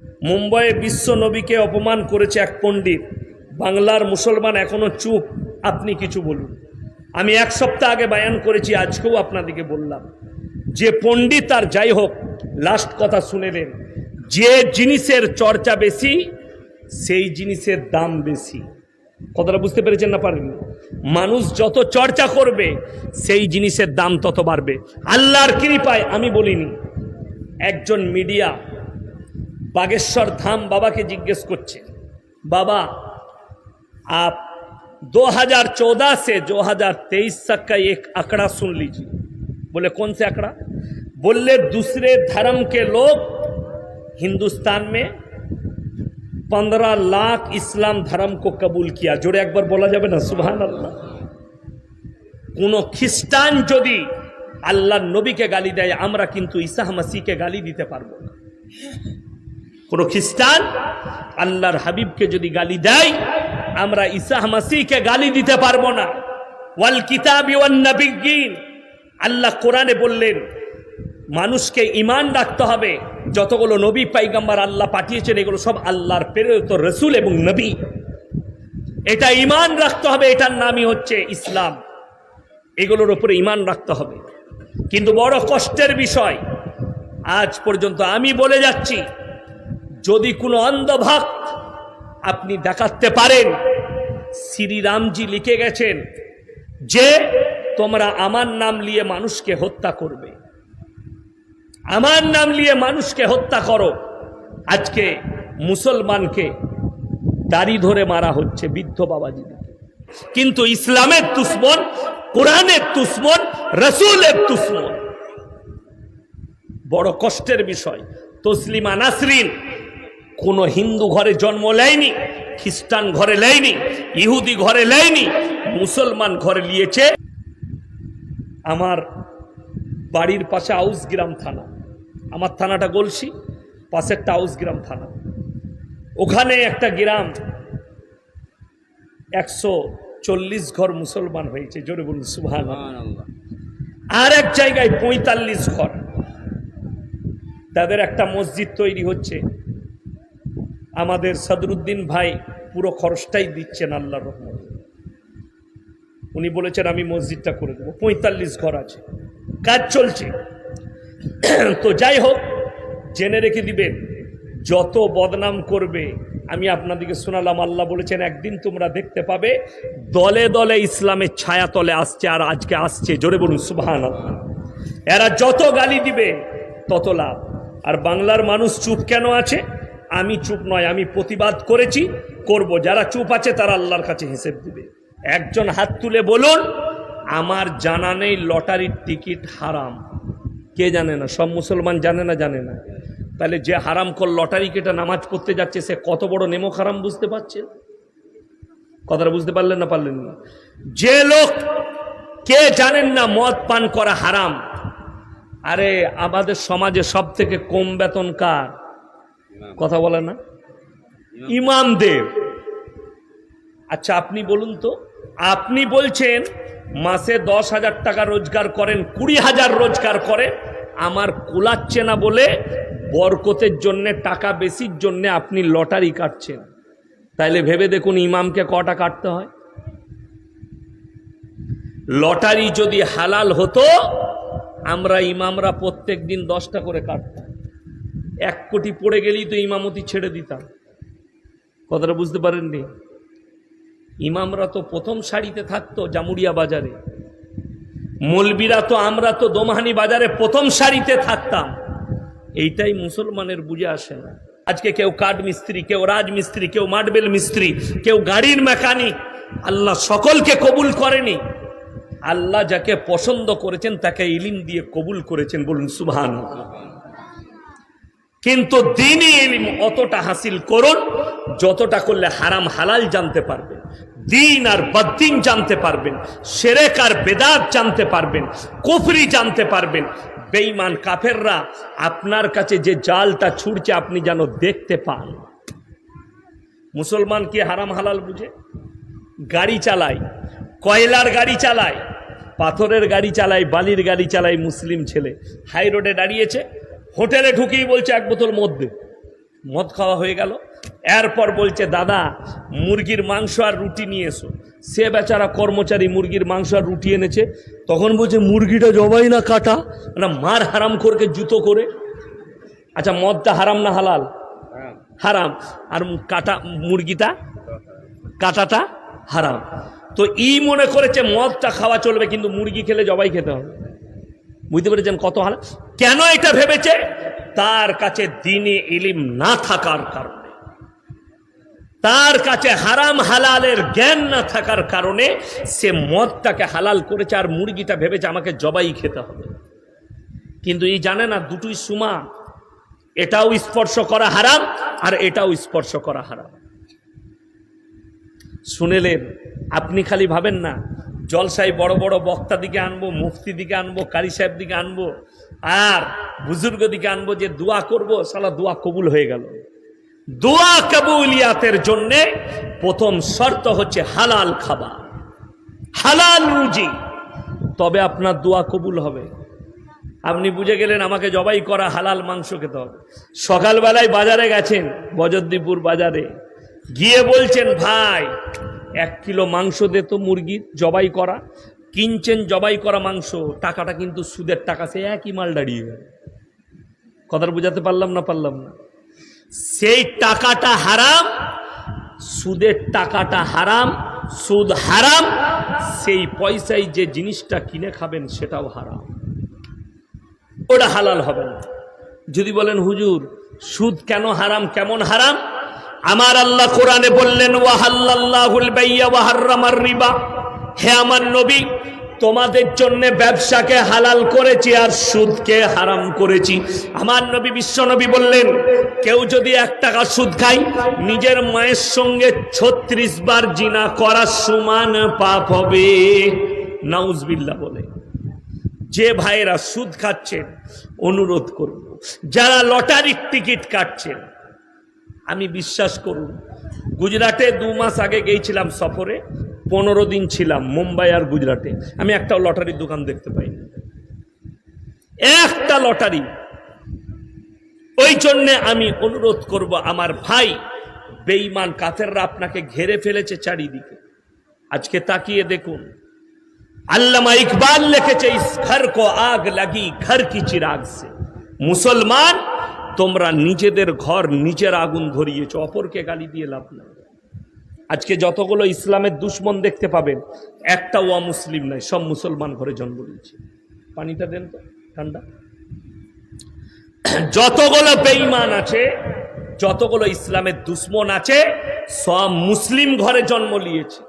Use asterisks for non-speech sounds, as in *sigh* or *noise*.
মুম্বাইয়ে বিশ্ব নবীকে অপমান করেছে এক পণ্ডিত। বাংলার মুসলমান এখনও চুপ। আপনি কিছু বলুন। আমি এক সপ্তাহ আগে বায়ান করেছি, আজকেও আপনাদেরকে বললাম। যে পণ্ডিত আর যাই হোক লাস্ট কথা শুনেলেন যে জিনিসের চর্চা বেশি, সেই জিনিসের দাম বেশি। কথাটা বুঝতে পেরেছেন না পারেন মানুষ যত চর্চা করবে, সেই জিনিসের দাম তত বাড়বে। আল্লাহর কৃপায় আমি বলিনি, একজন মিডিয়া বাগেশ্বর ধাম বাবাকে জিজ্ঞেস করছে, বাবা, আপ দু হাজার চৌদা সে দু হাজার তেইশ সাক্কা এক আঁকড়া শুন লিজি বলে, কোন সে আঁকড়া? বললে, দুসরে ধর্মকে লোক হিন্দুস্তান মে পনেরো লাখ ইসলাম ধর্ম কো কবুল কিয়া। জোরে একবার বলা যাবে না সুহান আল্লাহ কোন খ্রিস্টান যদি আল্লাহ নবীকে গালি দেয়, আমরা কিন্তু ইসাহ মাসিকে গালি দিতে পারব না। কোন খ্রিস্টান আল্লাহর হাবিবকে যদি গালি দেয়, আমরা ঈসা মাসিকে গালি দিতে পারব না। ওয়াল কিতাব আল্লাহ কোরআনে বললেন, মানুষকে ইমান রাখতে হবে। যতগুলো নবী, পাইগাম্বার আল্লাহ পাঠিয়েছেন, এগুলো সব আল্লাহর প্রেরিত রসুল এবং নবী। এটা ইমান রাখতে হবে, এটার নামই হচ্ছে ইসলাম। এগুলোর উপরে ইমান রাখতে হবে। কিন্তু বড় কষ্টের বিষয়, আজ পর্যন্ত আমি বলে যাচ্ছি যদি কোনো অন্ধভক্ত আপনি দেখাতে পারেন, শ্রীরামজি লিখে গেছেন যে, তোমরা আমার নাম নিয়ে মানুষকে হত্যা করবে। আমার নাম নিয়ে মানুষকে হত্যা করো। আজকে মুসলমানকে দাড়ি ধরে মারা হচ্ছে বৃদ্ধ বাবাজি কিন্তু ইসলামের দুশ্মন, কোরআনের দুশ্মন, রসুলের দুশ্মন। বড় কষ্টের বিষয়। তসলিমা নাসরিন কোনো হিন্দু ঘরে জন্ম নেয়নি খ্রিস্টান ঘরে নেয়নি ইহুদি ঘরে নেয়নি মুসলমান ঘরে নিয়েছে আমার বাড়ির পাশে আউসগ্রাম থানা। আমার থানাটা গলসি পাশেরটা আউসগ্রাম থানা। ওখানে একটা গ্রাম একশো চল্লিশ ঘর মুসলমান হয়েছে জোরে বলুন সুভান আর এক জায়গায় পঁয়তাল্লিশ ঘর। তাদের একটা মসজিদ তৈরি হচ্ছে আমাদের সদরুদ্দিন ভাই পুরো খরচটাই দিচ্ছেন আল্লাহর রহমত। উনি বলেছেন, আমি মসজিদটা করে দেবো। পঁয়তাল্লিশ ঘর আছে। কাজ চলছে। *clears throat* তো যাই হোক, জেনে রেখে দিবেন, যত বদনাম করবে, আমি আপনাদেরকে শোনালাম, আল্লাহ বলেছেন, একদিন তোমরা দেখতে পাবে, দলে দলে ইসলামের ছায়া তলে আসছে আর আজকে আসছে। জোরে বলুন সুবাহান এরা যত গালি দিবে, তত লাভ। আর বাংলার মানুষ চুপ কেন আছে? আমি চুপ নয়, আমি প্রতিবাদ করেছি, করব। যারা চুপ আছে তারা আল্লাহর কাছে হিসেব দিবে। একজন হাত তুলে বলুন, আমার জানা নেই লটারির টিকিট হারাম। কে জানে না, সব মুসলমান জানে না জানে না। তাহলে যে হারাম কর লটারি কেটে নামাজ পড়তে যাচ্ছে, সে কত বড় নেমক হারাম বুঝতে পারছে? কথাটা বুঝতে পারলেন না পারলেন না? যে লোক, কে জানেন না মদ পান করা হারাম? আরে আমাদের সমাজে সব থেকে কম বেতন কার? কথা বলে না? ইমামদের আচ্ছা আপনি বলুন তো, আপনি বলছেন মাসে দশ হাজার টাকা রোজগার করেন, কুড়ি হাজার রোজগার করেন, আমার কুলাচ্ছে না বলে বরকতের জন্যে, টাকা বেশির জন্যে আপনি লটারি কাটছেন। তাইলে ভেবে দেখুন ইমামকে কটা কাটতে হয়। লটারি যদি হালাল হতো, আমরা ইমামরা প্রত্যেক দিন দশটা করে কাটতাম। এক কোটি পড়ে গেলেই তো ইমামতি ছেড়ে দিতাম। কথাটা বুঝতে পারেননি? ইমামরা তো প্রথম সারিতে থাকতো জামুরিয়া বাজারে। মলবিরা তো, আমরা তো দোমাহানি বাজারে প্রথম সারিতে থাকতাম। এইটাই মুসলমানের বুঝে আসে না। আজকে কেউ কাঠ মিস্ত্রি, কেউ রাজমিস্ত্রি কেউ মার্বেল মিস্ত্রি, কেউ গাড়ির মেকানিক, আল্লাহ সকলকে কবুল করেনি। আল্লাহ যাকে পছন্দ করেছেন তাকে ইলিম দিয়ে কবুল করেছেন বলুন সুবহান কিন্তু দিনই ইলিম অতটা হাসিল করুন, যতটা করলে হারাম হালাল জানতে পারবেন, দিন আর বদ্দিন জানতে পারবেন, সেরেক আর বেদাত জানতে পারবেন, কুফরি জানতে পারবেন। বেঈমান কাফেররা আপনার কাছে যে জালটা ছুটছে আপনি যেন দেখতে পান। মুসলমান কি হারাম হালাল বুঝে? গাড়ি চালায়, কয়লার গাড়ি চালায়, পাথরের গাড়ি চালায়, বালির গাড়ি চালায় মুসলিম ছেলে। হাই রোডে দাঁড়িয়েছে হোটেলে ঢুকেই বলছে এক বোতল মদ দে। মদ খাওয়া হয়ে গেল। এরপর বলছে, দাদা, মুরগির মাংস আর রুটি নিয়ে এসো। সে বেচারা কর্মচারী মুরগির মাংস আর রুটি এনেছে। তখন বলছে, মুরগিটা জবাই না কাটা, না মার হারাম করকে জুতো করে? আচ্ছা মদটা হারাম না হালাল? হারাম। আর কাটা, মুরগিটা? কাটাটা হারাম। তো ই মনে করেছে, মদটা খাওয়া চলবে, কিন্তু মুরগি খেলে জবাই খেতে হবে। বুঝতে পেরেছেন কত হাল? কেন এটা ভেবেছে? তার কাছে দিনে ইলিম না থাকার কারণে। তার কাছে হারাম হালালের জ্ঞান না থাকার কারণে সে মদটাকে হালাল করেছে আর মুরগিটা ভেবেছে আমাকে জবাই খেতে হবে। কিন্তু এই জানে না, দুটোই সুমা। এটাও স্পর্শ করা হারাম আর এটাও স্পর্শ করা হারাম। শুনেলেন, আপনি খালি ভাবেন না জলসাই বড় বড় বক্তা দিকে আনব, মুফতি দিকে আনব, কারি সাহেব দিকে আনব, আর বুজুর্গ দিকে আনব যে দোয়া করব সালা দোয়া কবুল হয়ে গেল। দোয়া কবুলিয়াতের জন্যে প্রথম শর্ত হচ্ছে হালাল খাবার, হালাল রুজি। তবে আপনার দোয়া কবুল হবে। আপনি বুঝে গেলেন আমাকে জবাই করা হালাল মাংস খেতে হবে। সকালবেলায় বাজারে গেছেন বজদ্দিপুর বাজারে। গিয়ে বলছেন, ভাই এক কিলো মাংস দে তো মুরগির জবাই করা। কিনছেন জবাই করা মাংস, টাকাটা কিন্তু সুদের টাকা সে একই মাল দাঁড়িয়ে গেল। কথাটা বোঝাতে পারলাম না পারলাম না? সেই টাকাটা হারাম, সুদের টাকাটা হারাম, সুদ হারাম, সেই পয়সায় যে জিনিসটা কিনে খাবেন সেটাও হারাম। ওটা হালাল হবে না। যদি বলেন, হুজুর, সুদ কেন হারাম, কেমন হারাম? আমার আল্লাহ কোরআনে বললেন ওয়াহাল্লাহুল বাইয়া ওয়াহাররামার রিবা। হে আমার নবী, তোমাদের জন্য ব্যবসাকে হালাল করেছি আর সুদকে হারাম করেছি। আমার নবী, বিশ্ব নবী বললেন, কেউ যদি এক টাকা সুদ খায়, নিজের মায়ের সঙ্গে ছত্রিশ বার জিনা করার সমান পাপ হবে। নাউজবিল্লা বলে। যে ভাইয়েরা সুদ খাচ্ছেন অনুরোধ করব, যারা লটারির টিকিট কাটছেন আমি বিশ্বাস করুন, গুজরাটে দু মাস আগে গিয়েছিলাম সফরে, পনেরো দিন ছিলাম মুম্বাই আর গুজরাটে। আমি একটা লটারির দোকান দেখতে পাইনি একটা লটারি। ওই জন্যে আমি অনুরোধ করব আমার ভাই, বেঈমান কাতেররা আপনাকে ঘেরে ফেলেছে চারিদিকে। আজকে তাকিয়ে দেখুন। আল্লামা ইকবাল লিখেছে, ইস ঘর কো আগ লাগি, ঘর কি চিরাগ সে। মুসলমান তোমরা নিজেদের ঘর, নিজের আগুন ধরিয়েছ, অপরকে গালি দিয়ে লাভ নাই। আজকে যতগুলো ইসলামের দুশ্মন দেখতে পাবেন একটাও মুসলিম নাই, সব মুসলমান ঘরে জন্ম নিয়েছে। পানিটা দেন তো, ঠান্ডা। যতগুলো বেঈমান আছে, যতগুলো ইসলামের দুশ্মন আছে, সব মুসলিম ঘরে জন্ম নিয়েছে।